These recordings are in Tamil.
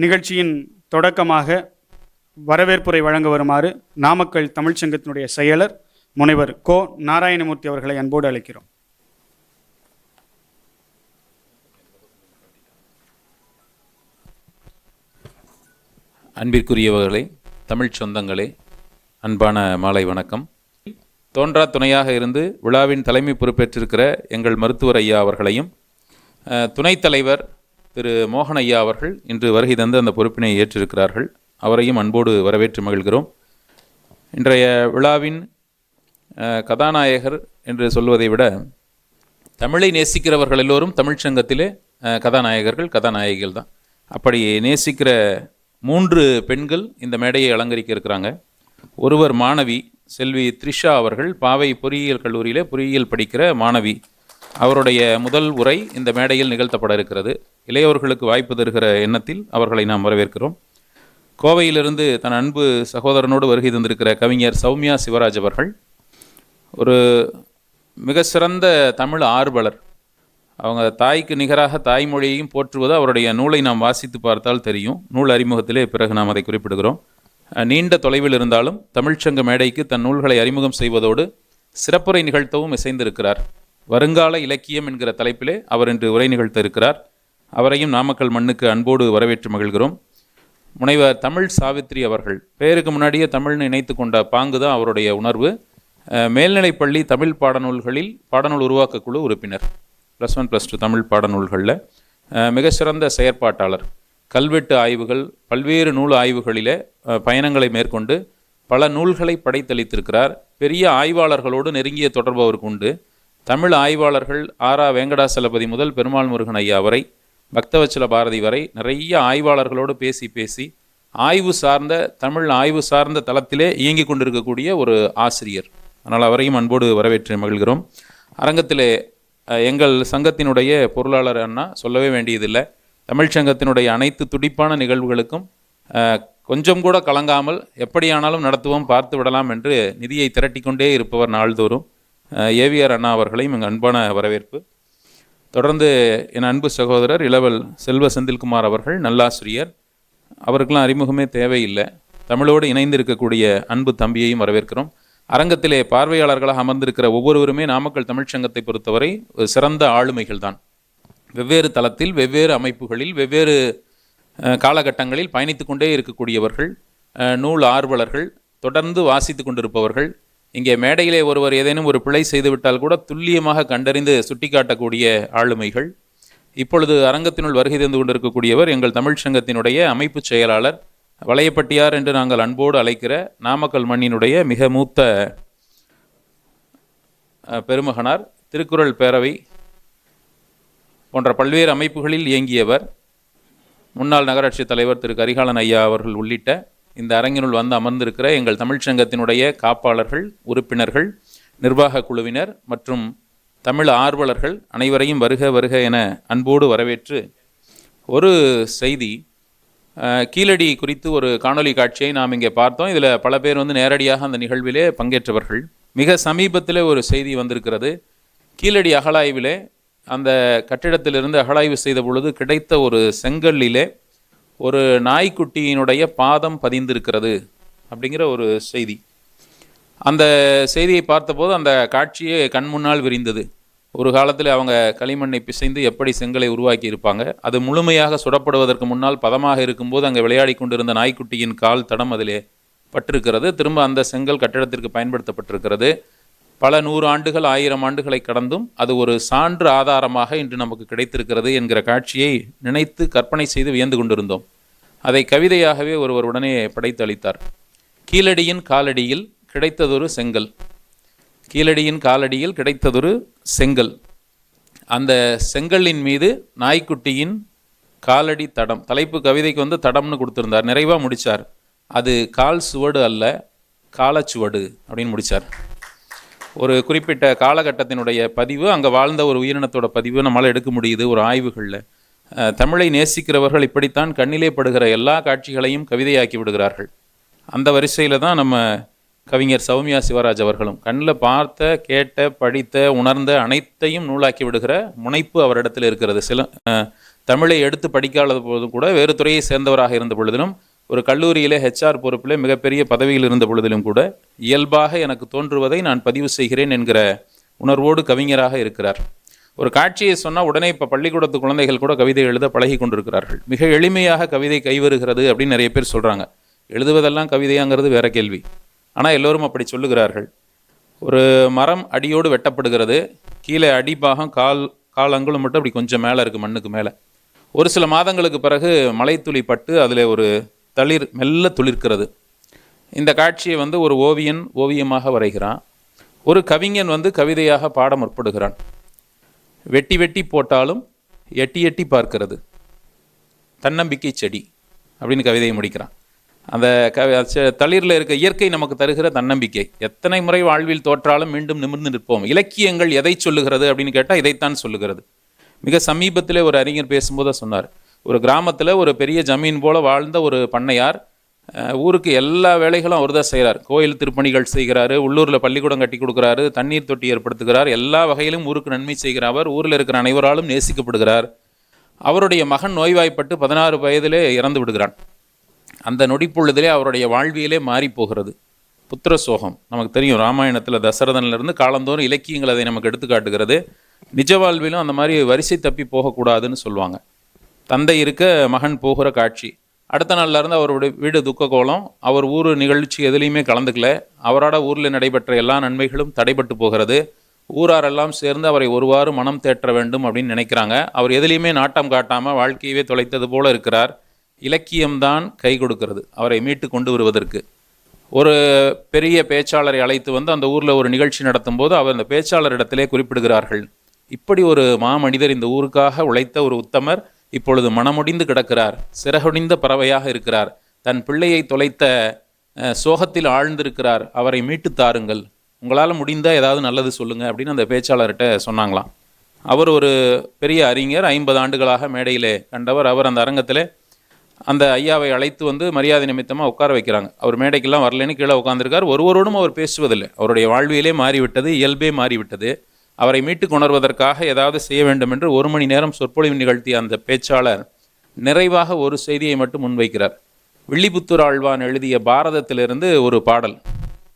நிகழ்ச்சியின் தொடக்கமாக வரவேற்புரை வழங்க வருமாறு நாமக்கல் தமிழ்ச்சங்கத்தினுடைய செயலர் முனைவர் கோ நாராயணமூர்த்தி அவர்களை அன்போடு அழைக்கிறோம். அன்பிற்குரியவர்களே தமிழ் சொந்தங்களே அன்பான மாலை வணக்கம். தோன்றா துணையாக இருந்து விழாவின் தலைமை பொறுப்பேற்றிருக்கிற எங்கள் மருத்துவர் ஐயா அவர்களையும் துணைத் தலைவர் திரு மோகன் ஐயா அவர்கள் இன்று வருகை தந்து அந்த பொறுப்பினை ஏற்றிருக்கிறார்கள். அவரையும் அன்போடு வரவேற்று மகிழ்கிறோம். இன்றைய விழாவின் கதாநாயகர் என்று சொல்வதை விட தமிழை நேசிக்கிறவர்கள் எல்லோரும் தமிழ் சங்கத்திலே கதாநாயகர்கள் கதாநாயகிகள் தான். அப்படி நேசிக்கிற மூன்று பெண்கள் இந்த மேடையை அலங்கரிக்க இருக்கிறாங்க. ஒருவர் மாணவி செல்வி த்ரிஷா அவர்கள் பாவை பொறியியல் கல்லூரியில் பொறியியல் படிக்கிற மாணவி. அவருடைய முதல் உரை இந்த மேடையில் நிகழ்த்தப்பட இருக்கிறது. இளையவர்களுக்கு வாய்ப்பு தருகிற எண்ணத்தில் அவர்களை நாம் வரவேற்கிறோம். கோவையிலிருந்து தன் அன்பு சகோதரனோடு வருகை தந்திருக்கிற கவிஞர் சௌமியா சிவராஜ் அவர்கள் ஒரு மிக சிறந்த தமிழ் ஆர்வலர். அவங்க தாய்க்கு நிகராக தாய்மொழியையும் போற்றுவது அவருடைய நூலை நாம் வாசித்து பார்த்தால் தெரியும். நூல் அறிமுகத்திலே பிறகு நாம் அதை குறிப்பிடுகிறோம். நீண்ட தொலைவில் இருந்தாலும் தமிழ்ச்சங்க மேடைக்கு தன் நூல்களை அறிமுகம் செய்வதோடு சிறப்புரை நிகழ்த்தவும் இசைந்திருக்கிறார். வருங்கால இலக்கியம் என்கிற தலைப்பிலே அவர் இன்று உரை நிகழ்த்த இருக்கிறார் அவரையும் நாமக்கல் மண்ணுக்கு அன்போடு வரவேற்று மகிழ்கிறோம். முனைவர் தமிழ் சாவித்ரி அவர்கள் பெயருக்கு முன்னாடியே தமிழ்னு இணைத்து கொண்ட பாங்கு தான் அவருடைய உணர்வு. மேல்நிலைப்பள்ளி தமிழ் பாடநூல்களில் பாடநூல் உருவாக்க குழு உறுப்பினர். Plus one plus two Tamil பாடநூல்களில். மிகச்சிறந்த மிக சிறந்த செயற்பாட்டாளர். கல்வெட்டு ஆய்வுகள் பல்வேறு நூல் ஆய்வுகளிலே பயணங்களை மேற்கொண்டு பல நூல்களை படைத்தளித்திருக்கிறார். பெரிய ஆய்வாளர்களோடு நெருங்கிய தொடர்பு அவருக்கு உண்டு. தமிழ் ஆய்வாளர்கள் ஆரா வெங்கடாசலபதி முதல் பெருமாள் முருகன் ஐயா வரை பக்தவச்சல பாரதி வரை நிறைய ஆய்வாளர்களோடு பேசி பேசி ஆய்வு சார்ந்த தமிழ் ஆய்வு சார்ந்த தளத்திலே இயங்கிக் கொண்டிருக்கக்கூடிய ஒரு ஆசிரியர். அதனால் அவரையும் அன்போடு வரவேற்று மகிழ்கிறோம். அரங்கத்திலே எங்கள் சங்கத்தினுடைய பொருளாளர் அண்ணா சொல்லவே வேண்டியதில்லை. தமிழ்ச் சங்கத்தினுடைய அனைத்து துடிப்பான நிகழ்வுகளுக்கும் கொஞ்சம் கூட கலங்காமல் எப்படியானாலும் நடத்துவோம் பார்த்து விடலாம் என்று நிதியை திரட்டிக்கொண்டே இருப்பவர் நாள்தோறும். ஏவிஆர் அண்ணா அவர்களையும் எங்கள் அன்பான வரவேற்பு. தொடர்ந்து என் அன்பு சகோதரர் இளவல் செல்வ செந்தில்குமார் அவர்கள் நல்லாசிரியர். அவருக்கெல்லாம் அறிமுகமே தேவையில்லை. தமிழோடு இணைந்து இருக்கக்கூடிய அன்பு தம்பியையும் வரவேற்கிறோம். அரங்கத்திலே பார்வையாளர்களாக அமர்ந்திருக்கிற ஒவ்வொருவருமே நாமக்கல் தமிழ்ச் சங்கத்தை பொறுத்தவரை ஒரு சிறந்த ஆளுமைகள் தான் வெவ்வேறு தளத்தில் வெவ்வேறு அமைப்புகளில் வெவ்வேறு காலகட்டங்களில் பயணித்து கொண்டே இருக்கக்கூடியவர்கள் நூல் ஆர்வலர்கள் தொடர்ந்து வாசித்து கொண்டிருப்பவர்கள் இங்கே மேடையிலே ஒருவர் ஏதேனும் ஒரு பிழை செய்துவிட்டால் கூட துல்லியமாக கண்டறிந்து சுட்டிக்காட்டக்கூடிய ஆளுமைகள். இப்பொழுது அரங்கத்தினுள் வருகை தந்து கொண்டிருக்கக்கூடியவர் எங்கள் தமிழ்ச் சங்கத்தினுடைய அமைப்புச் செயலாளர். வளையப்பட்டியார் என்று நாங்கள் அன்போடு அழைக்கிற நாமக்கல் மண்ணினுடைய மிக மூத்த பெருமகனார் திருக்குறள் பேரவை போன்ற பல்வேறு அமைப்புகளில் இயங்கியவர். முன்னாள் நகராட்சி தலைவர் திரு கரிகாலன் ஐயா அவர்கள் உள்ளிட்ட இந்த அரங்கினுள் வந்து அமர்ந்திருக்கிற எங்கள் தமிழ்ச் சங்கத்தினுடைய காப்பாளர்கள் உறுப்பினர்கள் நிர்வாக குழுவினர் மற்றும் தமிழ் ஆர்வலர்கள் அனைவரையும் வருக வருக என அன்போடு வரவேற்று ஒரு செய்தி கீழடி குறித்து ஒரு காணொலி காட்சியை நாம் இங்கே பார்த்தோம். இதில் பல பேர் வந்து நேரடியாக அந்த நிகழ்விலே பங்கேற்றவர்கள். மிக சமீபத்தில் ஒரு செய்தி வந்திருக்கிறது. கீழடி அகழாய்விலே அந்த கட்டிடத்திலிருந்து அகழாய்வு செய்த பொழுது கிடைத்த ஒரு செங்கல்லிலே ஒரு நாய்க்குட்டியினுடைய பாதம் பதிந்திருக்கிறது அப்படிங்கிற ஒரு செய்தி. அந்த செய்தியை பார்த்தபோது அந்த காட்சியே கண் முன்னால் விரிந்தது. ஒரு காலத்தில் அவங்க களிமண்ணை பிசைந்து எப்படி செங்கலை உருவாக்கி இருப்பாங்க அது முழுமையாக சுடப்படுவதற்கு முன்னால் பதமாக இருக்கும்போது அங்கே விளையாடி கொண்டிருந்த நாய்க்குட்டியின் கால் தடம் அதிலே பட்டிருக்கிறது. திரும்ப அந்த செங்கல் கட்டிடத்திற்கு பயன்படுத்தப்பட்டிருக்கிறது. பல நூறு ஆண்டுகள் ஆயிரம் ஆண்டுகளை கடந்தும் அது ஒரு சான்று ஆதாரமாக இன்று நமக்கு கிடைத்திருக்கிறது என்கிற காட்சியை நினைத்து கற்பனை செய்து வியந்து கொண்டிருந்தோம். அதை கவிதையாகவே ஒருவர் உடனே படைத்தளித்தார். கீழடியின் காலடியில் கிடைத்ததொரு செங்கல். கீழடியின் காலடியில் கிடைத்ததொரு செங்கல். அந்த செங்கல்லின் மீது நாய்க்குட்டியின் காலடி தடம் தலைப்பு கவிதைக்கு வந்து தடம்னு கொடுத்துருந்தார். நிறைவாக முடித்தார் அது கால் சுவடு அல்ல காலச்சுவடு அப்படின்னு முடிச்சார். ஒரு குறிப்பிட்ட காலகட்டத்தினுடைய பதிவு அங்கே வாழ்ந்த ஒரு உயிரினத்தோட பதிவு நம்மளால் எடுக்க முடியுது ஒரு ஆய்வுகளில். தமிழை நேசிக்கிறவர்கள் இப்படித்தான் கண்ணிலே படுகிற எல்லா காட்சிகளையும் கவிதையாக்கி விடுகிறார்கள். அந்த வரிசையில் தான் நம்ம கவிஞர் சௌமியா சிவராஜ் அவர்களும் கண்ணில் பார்த்த கேட்ட படித்த உணர்ந்த அனைத்தையும் நூலாக்கி விடுகிற முனைப்பு அவரிடத்தில் இருக்கிறது. சில தமிழை எடுத்து படிக்காத போதும் கூட வேறு துறையை சேர்ந்தவராக இருந்த பொழுதிலும் ஒரு கல்லூரியிலே ஹெச்ஆர் பொறுப்பிலே மிகப்பெரிய பதவியில் இருந்த பொழுதிலும் கூட இயல்பாக எனக்கு தோன்றுவதை நான் பதிவு செய்கிறேன் என்கிற உணர்வோடு கவிஞராக இருக்கிறார். ஒரு காட்சியை சொன்னால் உடனே இப்போ பள்ளிக்கூடத்து குழந்தைகள் கூட கவிதை எழுத பழகி கொண்டிருக்கிறார்கள். மிக எளிமையாக கவிதை கைவருகிறது அப்படின்னு நிறைய பேர் சொல்கிறாங்க எழுதுவதெல்லாம் கவிதையாங்கிறது வேற கேள்வி. ஆனால் எல்லோரும் அப்படி சொல்லுகிறார்கள். ஒரு மரம் அடியோடு வெட்டப்படுகிறது. கீழே அடிபாகம் கால் கால் அங்குலம் மட்டும் அப்படி கொஞ்சம் மேலே இருக்குது மண்ணுக்கு மேலே. ஒரு சில மாதங்களுக்கு பிறகு மலைத்துளி பட்டு அதில் ஒரு தளிர் மெல்ல துளிர்க்கிறது. இந்த காட்சியை வந்து ஒரு ஓவியன் ஓவியமாக வரைகிறான். ஒரு கவிஞன் வந்து கவிதையாக பாட முற்படுகிறான். வெட்டி வெட்டி போட்டாலும் எட்டி எட்டி பார்க்கிறது. தன்னம்பிக்கை செடி அப்படின்னு கவிதையை முடிக்கிறான். அந்த கவி செ- தளிரில் இருக்க இயற்கை நமக்கு தருகிற தன்னம்பிக்கை. எத்தனை முறை வாழ்வில் தோற்றாலும் மீண்டும் நிமிர்ந்து நிற்போம். இலக்கியங்கள் எதை சொல்லுகிறது அப்படின்னு கேட்டால் இதைத்தான் சொல்லுகிறது. மிக சமீபத்திலே ஒரு அறிஞர் பேசும்போது சொன்னார் ஒரு கிராமத்தில் ஒரு பெரிய ஜமீன் போல வாழ்ந்த ஒரு பண்ணையார் ஊருக்கு எல்லா வேலைகளும் அவர் தான் செய்கிறார் கோயில் திருப்பணிகள் செய்கிறாரு உள்ளூரில் பள்ளிக்கூடம் கட்டி கொடுக்குறாரு தண்ணீர் தொட்டி ஏற்படுத்துகிறார் எல்லா வகையிலும் ஊருக்கு நன்மை செய்கிற அவர் ஊரில் இருக்கிற அனைவராலும் நேசிக்கப்படுகிறார். அவருடைய மகன் நோய்வாய்ப்பட்டு பதினாறு வயதிலே இறந்து விடுகிறான். அந்த நொடிப்பொழுதிலே அவருடைய வாழ்வியலே மாறி போகிறது புத்திர சோகம். நமக்கு தெரியும் ராமாயணத்தில் தசரதன்லேருந்து காலந்தோறும் இலக்கியங்கள் அதை நமக்கு எடுத்துக்காட்டுகிறது நிஜ வாழ்விலும் அந்த மாதிரி வரிசை தப்பி போகக்கூடாதுன்னு சொல்லுவாங்க. தந்தை இருக்க மகன் போகிற காட்சி. அடுத்த நாள்லேருந்து அவருடைய வீடு துக்க கோலம் அவர் ஊர் நிகழ்ச்சி எதுலேயுமே கலந்துக்கல. அவரோட ஊரில் நடைபெற்ற எல்லா நன்மைகளும் தடைபட்டு போகிறது. ஊராரெல்லாம் சேர்ந்து அவரை ஒருவாறு மனம் தேற்ற வேண்டும் அப்படின்னு நினைக்கிறாங்க. அவர் எதுலேயுமே நாட்டம் காட்டாமல் வாழ்க்கையவே தொலைத்தது போல இருக்கிறார். இலக்கியம்தான் கை கொடுக்கிறது அவரை மீட்டு கொண்டு வருவதற்கு. ஒரு பெரிய பேச்சாளரை அழைத்து வந்து அந்த ஊரில் ஒரு நிகழ்ச்சி நடத்தும் போது அவர் அந்த பேச்சாளரிடத்திலே குறிப்பிடுகிறார்கள். இப்படி ஒரு மாமனிதர் இந்த ஊருக்காக உழைத்த ஒரு உத்தமர் இப்பொழுது மனமுடிந்து கிடக்கிறார் சிறகுடிந்த பறவையாக இருக்கிறார். தன் பிள்ளையை தொலைத்த சோகத்தில் ஆழ்ந்திருக்கிறார். அவரை மீட்டு தாருங்கள். உங்களால் முடிந்தால் ஏதாவது நல்லது சொல்லுங்கள் அப்படின்னு அந்த பேச்சாளர்கிட்ட சொன்னாங்களாம். அவர் ஒரு பெரிய அறிஞர் ஐம்பது ஆண்டுகளாக மேடையிலே கண்டவர். அவர் அந்த அரங்கத்தில் அந்த ஐயாவை அழைத்து வந்து மரியாதை நிமித்தமாக உட்கார வைக்கிறாங்க. அவர் மேடைக்கெல்லாம் வரலன்னு கீழே உட்காந்துருக்கார் ஒருவரோடும் அவர் பேசுவதில்லை. அவருடைய வாழ்வியலே மாறிவிட்டது இயல்பே மாறிவிட்டது. அவரை மீட்டு கொணர்வதற்காக ஏதாவது செய்ய வேண்டும் என்று ஒரு மணி நேரம் சொற்பொழிவு நிகழ்த்திய அந்த பேச்சாளர் நிறைவாக ஒரு செய்தியை மட்டும் முன்வைக்கிறார். வில்லிபுத்தூர் ஆழ்வான் எழுதிய பாரதத்திலிருந்து ஒரு பாடல்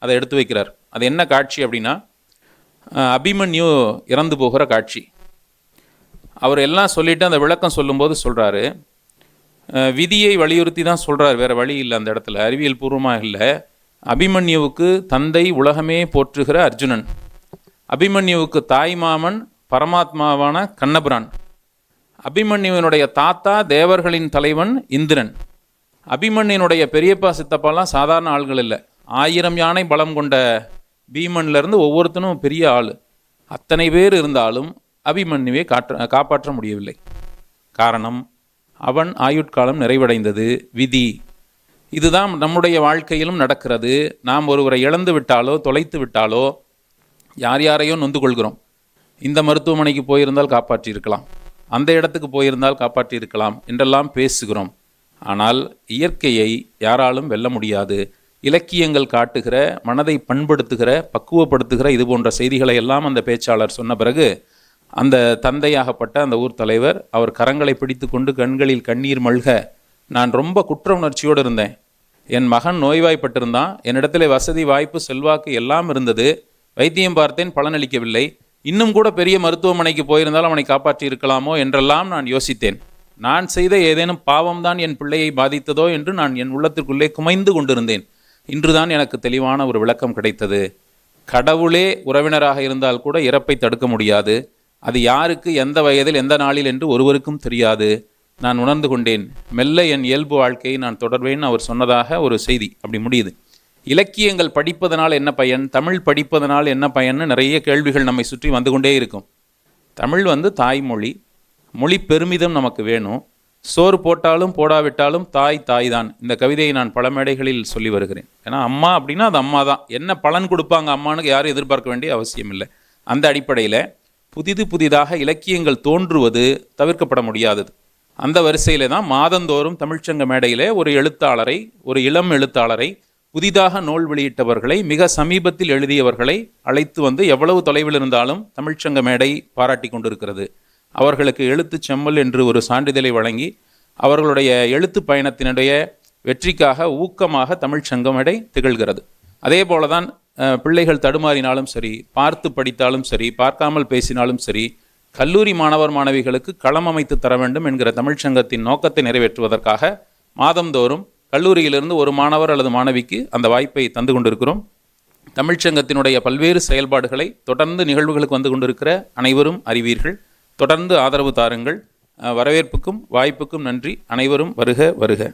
அதை எடுத்து வைக்கிறார். அது என்ன காட்சி அப்படின்னா அபிமன்யு இறந்து போகிற காட்சி. அவர் எல்லாம் சொல்லிவிட்டு அந்த விளக்கம் சொல்லும்போது சொல்கிறாரு விதியை வலியுறுத்தி தான் சொல்கிறார் வேறு வழி இல்லை அந்த இடத்துல அறிவியல் பூர்வமாக இல்லை. அபிமன்யுவுக்கு தந்தை உலகமே போற்றுகிற அர்ஜுனன். அபிமன்யுவுக்கு தாய் மாமன் பரமாத்மாவான கண்ணபிரான். அபிமன்யுவினுடைய தாத்தா தேவர்களின் தலைவன் இந்திரன். அபிமன்யனுடைய பெரியப்பா சித்தப்பாலாம் சாதாரண ஆள்கள் இல்லை. ஆயிரம் யானை பலம் கொண்ட பீமன்லேருந்து ஒவ்வொருத்தனும் பெரிய ஆள். அத்தனை பேர் இருந்தாலும் அபிமன்யுவை காற்ற காப்பாற்ற முடியவில்லை. காரணம் அவன் ஆயுட்காலம் நிறைவடைந்தது விதி. இதுதான் நம்முடைய வாழ்க்கையிலும் நடக்கிறது. நாம் ஒருவரை இழந்து விட்டாலோ தொலைத்து விட்டாலோ யார் யாரையோ நொந்து கொள்கிறோம் இந்த மருத்துவமனைக்கு போயிருந்தால் காப்பாற்றியிருக்கலாம். அந்த இடத்துக்கு போயிருந்தால் காப்பாற்றியிருக்கலாம் என்றெல்லாம் பேசுகிறோம். ஆனால் இயற்கையை யாராலும் வெல்ல முடியாது. இலக்கியங்கள் காட்டுகிற மனதை பண்படுத்துகிற பக்குவப்படுத்துகிற இது போன்ற செய்திகளை எல்லாம் அந்த பேச்சாளர் சொன்ன பிறகு அந்த தந்தையாகப்பட்ட அந்த ஊர் தலைவர் அவர் கரங்களை பிடித்து கொண்டு கண்களில் கண்ணீர் மல்க நான் ரொம்ப குற்ற உணர்ச்சியோடு இருந்தேன். என் மகன் நோய்வாய்ப்பட்டிருந்தான். என்னிடத்தில் வசதி வாய்ப்பு செல்வாக்கு எல்லாம் இருந்தது. வைத்தியம் பார்த்தேன் பலனளிக்கவில்லை. இன்னும் கூட பெரிய மருத்துவமனைக்கு போயிருந்தால் அவனை காப்பாற்றி இருக்கலாமோ என்றெல்லாம் நான் யோசித்தேன். நான் செய்த ஏதேனும் பாவம்தான் என் பிள்ளையை பாதித்ததோ என்று நான் என் உள்ளத்திற்குள்ளே குமைந்து கொண்டிருந்தேன். இன்றுதான் எனக்கு தெளிவான ஒரு விளக்கம் கிடைத்தது. கடவுளே உறவினராக இருந்தால் கூட இறப்பை தடுக்க முடியாது. அது யாருக்கு எந்த வயதில் எந்த நாளில் என்று ஒருவருக்கும் தெரியாது. நான் உணர்ந்து கொண்டேன். மெல்ல என் இயல்பு வாழ்க்கையை நான் தொடர்வேன் அவர் சொன்னதாக ஒரு செய்தி அப்படி முடியுது. இலக்கியங்கள் படிப்பதனால் என்ன பயன்? தமிழ் படிப்பதனால் என்ன பயன்னு நிறைய கேள்விகள் நம்மை சுற்றி வந்து கொண்டே இருக்கும். தமிழ் வந்து தாய்மொழி. மொழி பெருமிதம் நமக்கு வேணும். சோறு போட்டாலும் போடாவிட்டாலும் தாய் தாய் தான் இந்த கவிதையை நான் பல மேடைகளில் சொல்லி வருகிறேன். ஏன்னா அம்மா அப்படின்னா அது அம்மா தான் என்ன பலன் கொடுப்பாங்க அம்மானுக்கு யாரும் எதிர்பார்க்க வேண்டிய அவசியம் இல்லை. அந்த அடிப்படையில் புதிது புதிதாக இலக்கியங்கள் தோன்றுவது தவிர்க்கப்பட முடியாதது. அந்த வரிசையில் தான் மாதந்தோறும் தமிழ்ச்சங்க மேடையிலே ஒரு எழுத்தாளரை ஒரு இளம் எழுத்தாளரை புதிதாக நூல் வெளியிட்டவர்களை மிக சமீபத்தில் எழுதியவர்களை அழைத்து வந்து எவ்வளவு தொலைவில் இருந்தாலும் தமிழ்ச்சங்க மேடை பாராட்டி கொண்டிருக்கிறது. அவர்களுக்கு எழுத்து செம்மல் என்று ஒரு சான்றிதழை வழங்கி அவர்களுடைய எழுத்து பயணத்தினுடைய வெற்றிக்காக ஊக்கமாக தமிழ்ச் மேடை திகழ்கிறது. அதே போல தான் பிள்ளைகள் தடுமாறினாலும் சரி பார்த்து படித்தாலும் சரி பார்க்காமல் பேசினாலும் சரி கல்லூரி மாணவர் மாணவிகளுக்கு களம் அமைத்து தர வேண்டும் என்கிற தமிழ்ச்சங்கத்தின் நோக்கத்தை நிறைவேற்றுவதற்காக மாதந்தோறும் கல்லூரியிலிருந்து ஒரு மாணவர் அல்லது மாணவிக்கு அந்த வாய்ப்பை தந்து கொண்டிருக்கிறோம். தமிழ்ச்சங்கத்தினுடைய பல்வேறு செயல்பாடுகளை தொடர்ந்து நிகழ்வுகளுக்கு வந்து கொண்டிருக்கிற அனைவரும் அறிவீர்கள். தொடர்ந்து ஆதரவு தாருங்கள். வரவேற்புக்கும் வாய்ப்புக்கும் நன்றி. அனைவரும் வருக வருக.